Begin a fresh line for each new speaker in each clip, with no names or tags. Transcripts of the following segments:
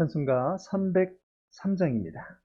찬송가 303장입니다.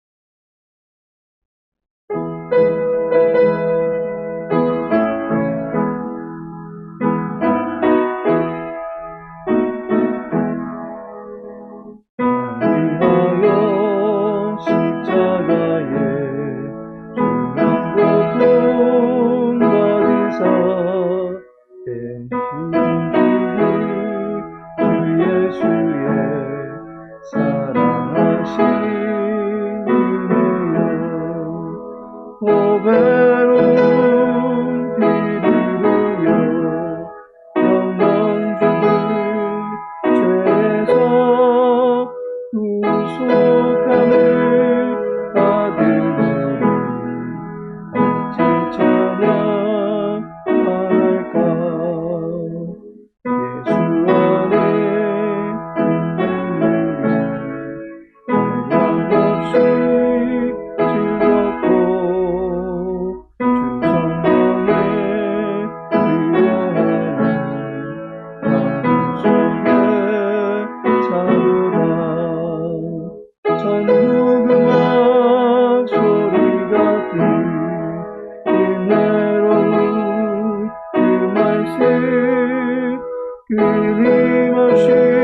끊임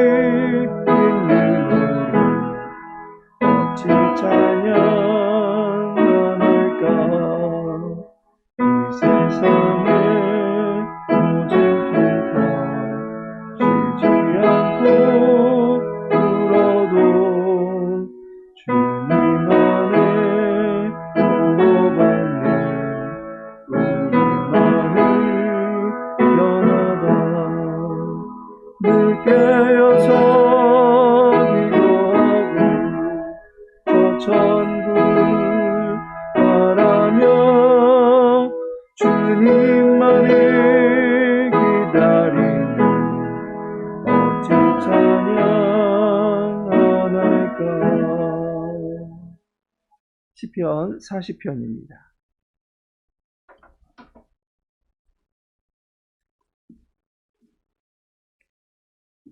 시편 40편입니다.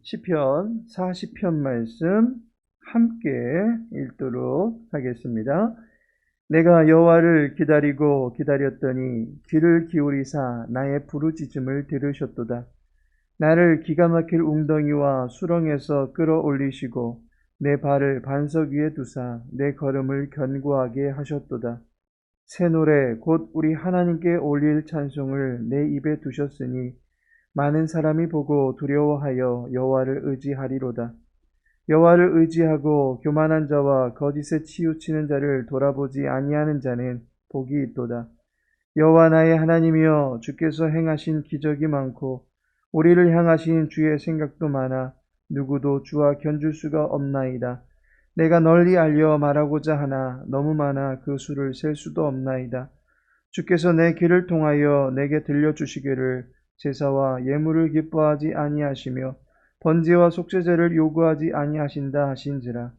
시편 40편 말씀 함께 읽도록 하겠습니다. 내가 여호와를 기다리고 기다렸더니 귀를 기울이사 나의 부르짖음을 들으셨도다. 나를 기가 막힐 웅덩이와 수렁에서 끌어올리시고 내 발을 반석 위에 두사 내 걸음을 견고하게 하셨도다. 새 노래 곧 우리 하나님께 올릴 찬송을 내 입에 두셨으니 많은 사람이 보고 두려워하여 여호와를 의지하리로다. 여호와를 의지하고 교만한 자와 거짓에 치우치는 자를 돌아보지 아니하는 자는 복이 있도다. 여호와 나의 하나님이여 주께서 행하신 기적이 많고 우리를 향하신 주의 생각도 많아 누구도 주와 견줄 수가 없나이다. 내가 널리 알려 말하고자 하나 너무 많아 그 수를 셀 수도 없나이다. 주께서 내 귀를 통하여 내게 들려주시기를 제사와 예물을 기뻐하지 아니하시며 번제와 속죄제를 요구하지 아니하신다 하신지라.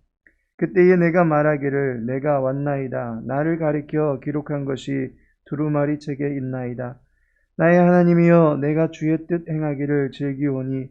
그때에 내가 말하기를 내가 왔나이다. 나를 가리켜 기록한 것이 두루마리 책에 있나이다. 나의 하나님이여 내가 주의 뜻 행하기를 즐기오니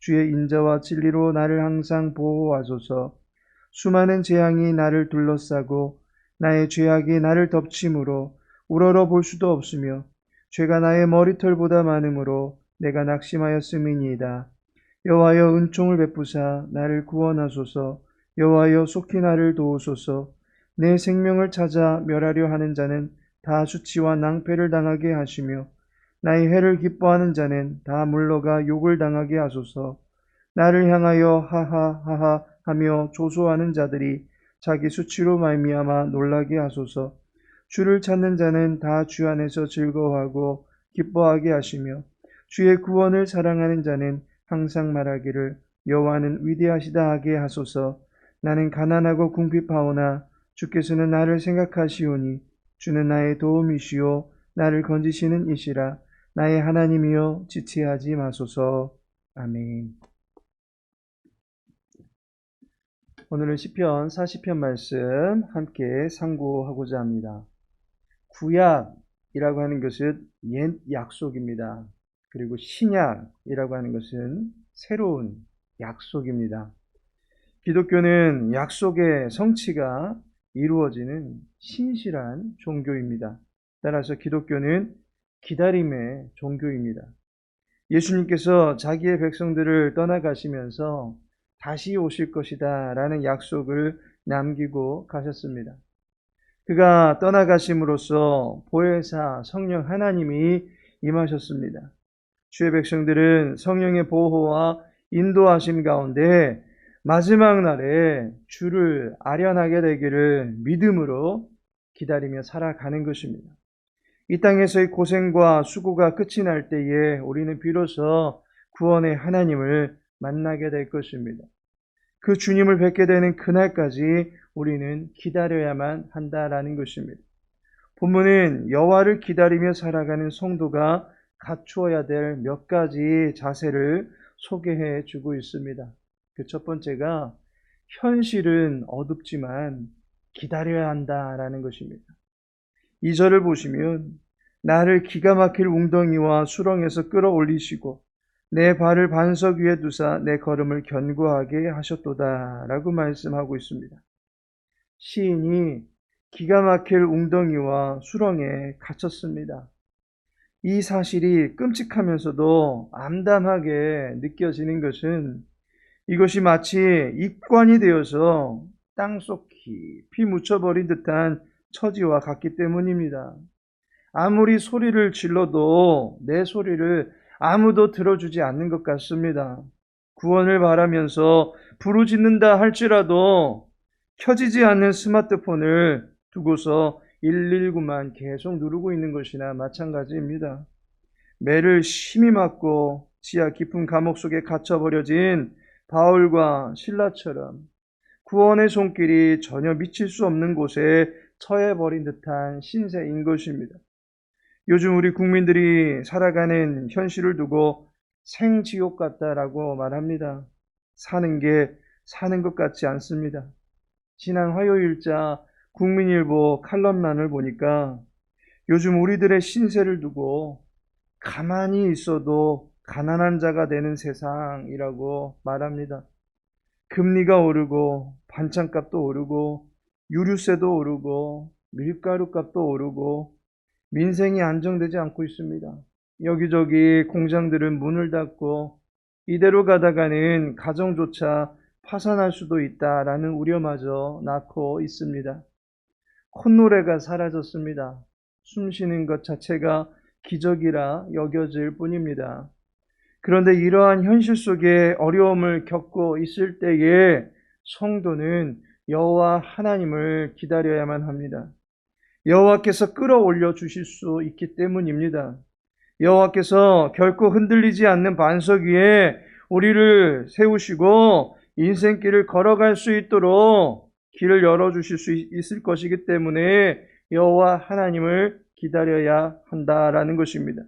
주의 인자와 진리로 나를 항상 보호하소서. 수많은 재앙이 나를 둘러싸고 나의 죄악이 나를 덮침으로 우러러 볼 수도 없으며 죄가 나의 머리털보다 많으므로 내가 낙심하였음이니이다. 여호와여 은총을 베푸사 나를 구원하소서. 여호와여 속히 나를 도우소서. 내 생명을 찾아 멸하려 하는 자는 다 수치와 낭패를 당하게 하시며 나의 해를 기뻐하는 자는 다 물러가 욕을 당하게 하소서. 나를 향하여 하하하하 하며 조소하는 자들이 자기 수치로 말미암아 놀라게 하소서. 주를 찾는 자는 다 주 안에서 즐거워하고 기뻐하게 하시며 주의 구원을 사랑하는 자는 항상 말하기를 여호와는 위대하시다 하게 하소서. 나는 가난하고 궁핍하오나 주께서는 나를 생각하시오니 주는 나의 도움이시오 나를 건지시는 이시라 나의 하나님이여 지체하지 마소서 아멘. 오늘은 시편 40편 말씀 함께 상고하고자 합니다. 구약이라고 하는 것은 옛 약속입니다. 그리고 신약이라고 하는 것은 새로운 약속입니다. 기독교는 약속의 성취가 이루어지는 신실한 종교입니다. 따라서 기독교는 기다림의 종교입니다. 예수님께서 자기의 백성들을 떠나가시면서 다시 오실 것이다 라는 약속을 남기고 가셨습니다. 그가 떠나가심으로써 보혜사 성령 하나님이 임하셨습니다. 주의 백성들은 성령의 보호와 인도하심 가운데 마지막 날에 주를 아련하게 되기를 믿음으로 기다리며 살아가는 것입니다. 이 땅에서의 고생과 수고가 끝이 날 때에 우리는 비로소 구원의 하나님을 만나게 될 것입니다. 그 주님을 뵙게 되는 그날까지 우리는 기다려야만 한다라는 것입니다. 본문은 여호와를 기다리며 살아가는 성도가 갖추어야 될 몇 가지 자세를 소개해 주고 있습니다. 그 첫 번째가 현실은 어둡지만 기다려야 한다라는 것입니다. 이 절을 보시면 나를 기가 막힐 웅덩이와 수렁에서 끌어올리시고 내 발을 반석 위에 두사 내 걸음을 견고하게 하셨도다 라고 말씀하고 있습니다. 시인이 기가 막힐 웅덩이와 수렁에 갇혔습니다. 이 사실이 끔찍하면서도 암담하게 느껴지는 것은 이것이 마치 입관이 되어서 땅속 깊이 묻혀버린 듯한 처지와 같기 때문입니다. 아무리 소리를 질러도 내 소리를 아무도 들어주지 않는 것 같습니다. 구원을 바라면서 부르짖는다 할지라도 켜지지 않는 스마트폰을 두고서 119만 계속 누르고 있는 것이나 마찬가지입니다. 매를 심히 맞고 지하 깊은 감옥 속에 갇혀버려진 바울과 신라처럼 구원의 손길이 전혀 미칠 수 없는 곳에 처해버린 듯한 신세인 것입니다. 요즘 우리 국민들이 살아가는 현실을 두고 생지옥 같다라고 말합니다. 사는 게 사는 것 같지 않습니다. 지난 화요일자 국민일보 칼럼란을 보니까 요즘 우리들의 신세를 두고 가만히 있어도 가난한 자가 되는 세상이라고 말합니다. 금리가 오르고 반찬값도 오르고 유류세도 오르고 밀가루 값도 오르고 민생이 안정되지 않고 있습니다. 여기저기 공장들은 문을 닫고 이대로 가다가는 가정조차 파산할 수도 있다라는 우려마저 낳고 있습니다. 콧노래가 사라졌습니다. 숨 쉬는 것 자체가 기적이라 여겨질 뿐입니다. 그런데 이러한 현실 속에 어려움을 겪고 있을 때에 성도는 여호와 하나님을 기다려야만 합니다. 여호와께서 끌어올려 주실 수 있기 때문입니다. 여호와께서 결코 흔들리지 않는 반석 위에 우리를 세우시고 인생길을 걸어갈 수 있도록 길을 열어 주실 수 있을 것이기 때문에 여호와 하나님을 기다려야 한다라는 것입니다.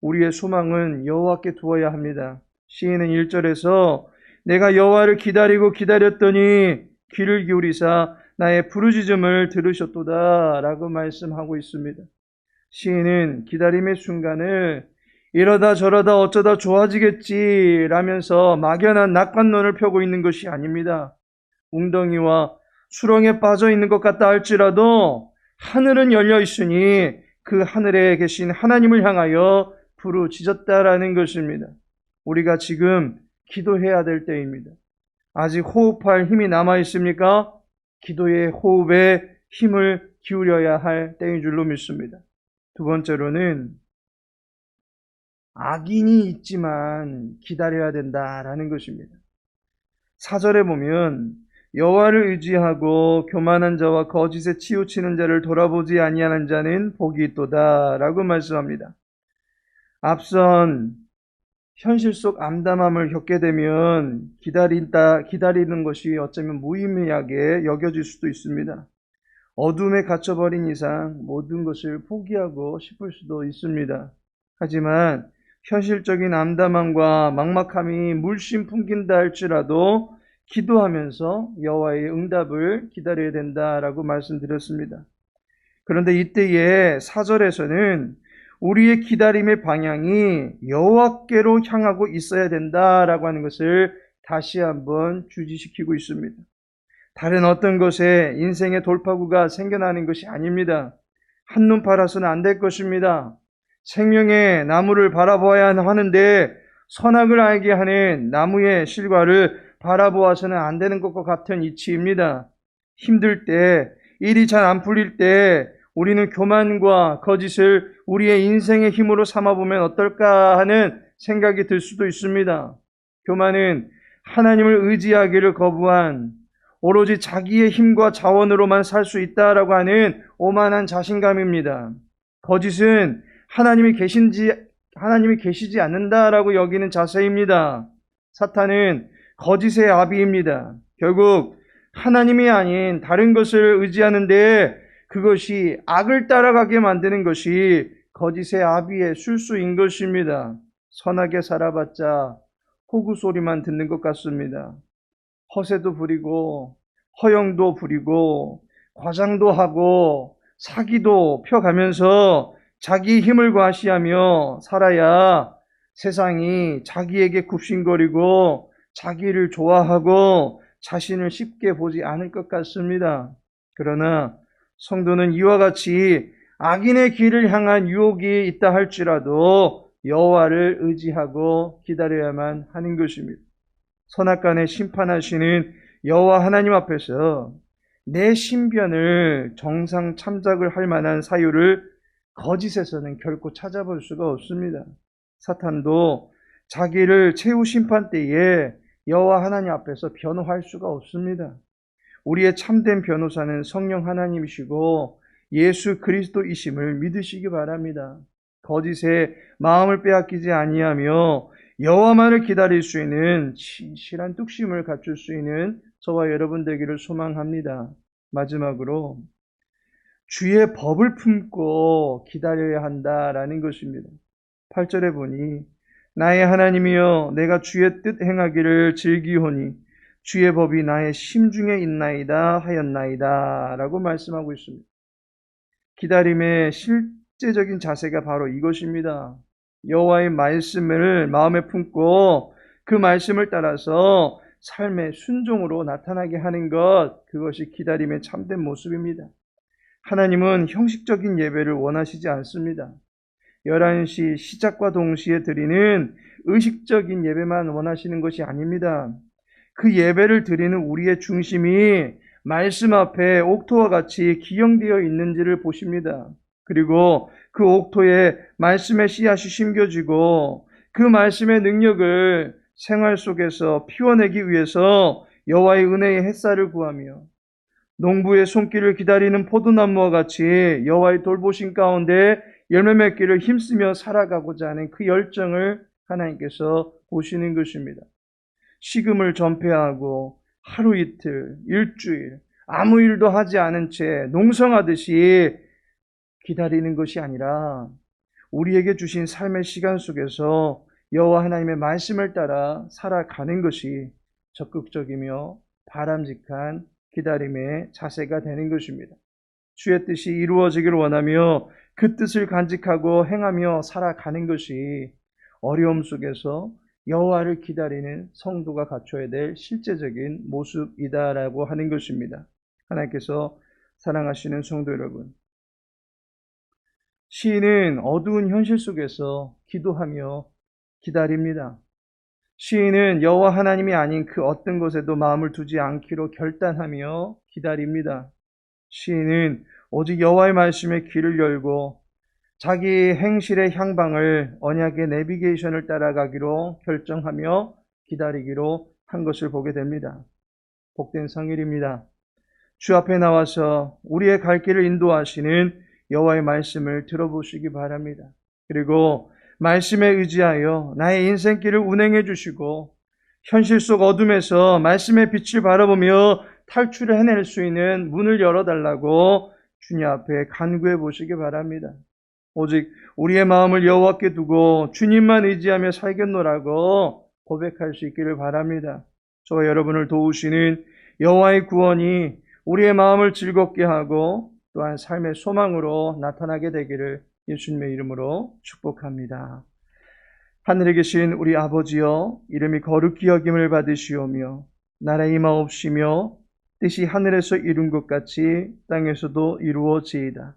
우리의 소망은 여호와께 두어야 합니다. 시인은 1절에서 내가 여호와를 기다리고 기다렸더니 귀를 기울이사 나의 부르짖음을 들으셨도다라고 말씀하고 있습니다. 시인은 기다림의 순간을 이러다 저러다 어쩌다 좋아지겠지라면서 막연한 낙관론을 펴고 있는 것이 아닙니다. 웅덩이와 수렁에 빠져 있는 것 같다 할지라도 하늘은 열려 있으니 그 하늘에 계신 하나님을 향하여 부르짖었다라는 것입니다. 우리가 지금 기도해야 될 때입니다. 아직 호흡할 힘이 남아 있습니까? 기도의 호흡에 힘을 기울여야 할 때인 줄로 믿습니다. 두 번째로는 악인이 있지만 기다려야 된다라는 것입니다. 사절에 보면 여호와를 의지하고 교만한 자와 거짓에 치우치는 자를 돌아보지 아니하는 자는 복이 있도다라고 말씀합니다. 앞선 현실 속 암담함을 겪게 되면 기다린다, 기다리는 것이 어쩌면 무의미하게 여겨질 수도 있습니다. 어둠에 갇혀버린 이상 모든 것을 포기하고 싶을 수도 있습니다. 하지만 현실적인 암담함과 막막함이 물씬 풍긴다 할지라도 기도하면서 여호와의 응답을 기다려야 된다라고 말씀드렸습니다. 그런데 이때의 사절에서는 우리의 기다림의 방향이 여호와께로 향하고 있어야 된다라고 하는 것을 다시 한번 주지시키고 있습니다. 다른 어떤 것에 인생의 돌파구가 생겨나는 것이 아닙니다. 한눈 팔아서는 안 될 것입니다. 생명의 나무를 바라보아야 하는데 선악을 알게 하는 나무의 실과를 바라보아서는 안 되는 것과 같은 이치입니다. 힘들 때, 일이 잘 안 풀릴 때 우리는 교만과 거짓을 우리의 인생의 힘으로 삼아보면 어떨까 하는 생각이 들 수도 있습니다. 교만은 하나님을 의지하기를 거부한 오로지 자기의 힘과 자원으로만 살 수 있다라고 하는 오만한 자신감입니다. 거짓은 하나님이 계신지 하나님이 계시지 않는다라고 여기는 자세입니다. 사탄은 거짓의 아비입니다. 결국 하나님이 아닌 다른 것을 의지하는데 그것이 악을 따라가게 만드는 것이 거짓의 아비의 술수인 것입니다. 선하게 살아봤자 호구 소리만 듣는 것 같습니다. 허세도 부리고 허영도 부리고 과장도 하고 사기도 펴가면서 자기 힘을 과시하며 살아야 세상이 자기에게 굽신거리고 자기를 좋아하고 자신을 쉽게 보지 않을 것 같습니다. 그러나 성도는 이와 같이 악인의 길을 향한 유혹이 있다 할지라도 여호와를 의지하고 기다려야만 하는 것입니다. 선악간에 심판하시는 여호와 하나님 앞에서 내 신변을 정상 참작을 할 만한 사유를 거짓에서는 결코 찾아볼 수가 없습니다. 사탄도 자기를 최후 심판 때에 여호와 하나님 앞에서 변호할 수가 없습니다. 우리의 참된 변호사는 성령 하나님이시고 예수 그리스도이심을 믿으시기 바랍니다. 거짓에 마음을 빼앗기지 아니하며 여호와만을 기다릴 수 있는 진실한 뚝심을 갖출 수 있는 저와 여러분 되기를 소망합니다. 마지막으로 주의 법을 품고 기다려야 한다라는 것입니다. 8절에 보니 나의 하나님이여 내가 주의 뜻 행하기를 즐기오니 주의 법이 나의 심중에 있나이다 하였나이다 라고 말씀하고 있습니다. 기다림의 실제적인 자세가 바로 이것입니다. 여호와의 말씀을 마음에 품고 그 말씀을 따라서 삶의 순종으로 나타나게 하는 것 그것이 기다림의 참된 모습입니다. 하나님은 형식적인 예배를 원하시지 않습니다. 11시 시작과 동시에 드리는 의식적인 예배만 원하시는 것이 아닙니다. 그 예배를 드리는 우리의 중심이 말씀 앞에 옥토와 같이 기영되어 있는지를 보십니다. 그리고 그 옥토에 말씀의 씨앗이 심겨지고 그 말씀의 능력을 생활 속에서 피워내기 위해서 여호와의 은혜의 햇살을 구하며 농부의 손길을 기다리는 포도나무와 같이 여호와의 돌보신 가운데 열매 맺기를 힘쓰며 살아가고자 하는 그 열정을 하나님께서 보시는 것입니다. 식음을 전폐하고 하루 이틀, 일주일, 아무 일도 하지 않은 채 농성하듯이 기다리는 것이 아니라 우리에게 주신 삶의 시간 속에서 여호와 하나님의 말씀을 따라 살아가는 것이 적극적이며 바람직한 기다림의 자세가 되는 것입니다. 주의 뜻이 이루어지기를 원하며 그 뜻을 간직하고 행하며 살아가는 것이 어려움 속에서 여호와를 기다리는 성도가 갖춰야 될 실제적인 모습이다라고 하는 것입니다. 하나님께서 사랑하시는 성도 여러분, 시인은 어두운 현실 속에서 기도하며 기다립니다. 시인은 여호와 하나님이 아닌 그 어떤 것에도 마음을 두지 않기로 결단하며 기다립니다. 시인은 오직 여호와의 말씀에 귀를 열고 자기 행실의 향방을 언약의 내비게이션을 따라가기로 결정하며 기다리기로 한 것을 보게 됩니다. 복된 성일입니다. 주 앞에 나와서 우리의 갈 길을 인도하시는 여호와의 말씀을 들어보시기 바랍니다. 그리고 말씀에 의지하여 나의 인생길을 운행해 주시고 현실 속 어둠에서 말씀의 빛을 바라보며 탈출을 해낼 수 있는 문을 열어달라고 주님 앞에 간구해 보시기 바랍니다. 오직 우리의 마음을 여호와께 두고 주님만 의지하며 살겠노라고 고백할 수 있기를 바랍니다. 저와 여러분을 도우시는 여호와의 구원이 우리의 마음을 즐겁게 하고 또한 삶의 소망으로 나타나게 되기를 예수님의 이름으로 축복합니다. 하늘에 계신 우리 아버지여 이름이 거룩히 여김을 받으시오며 나라의 임하옵시며 뜻이 하늘에서 이룬 것 같이 땅에서도 이루어지이다.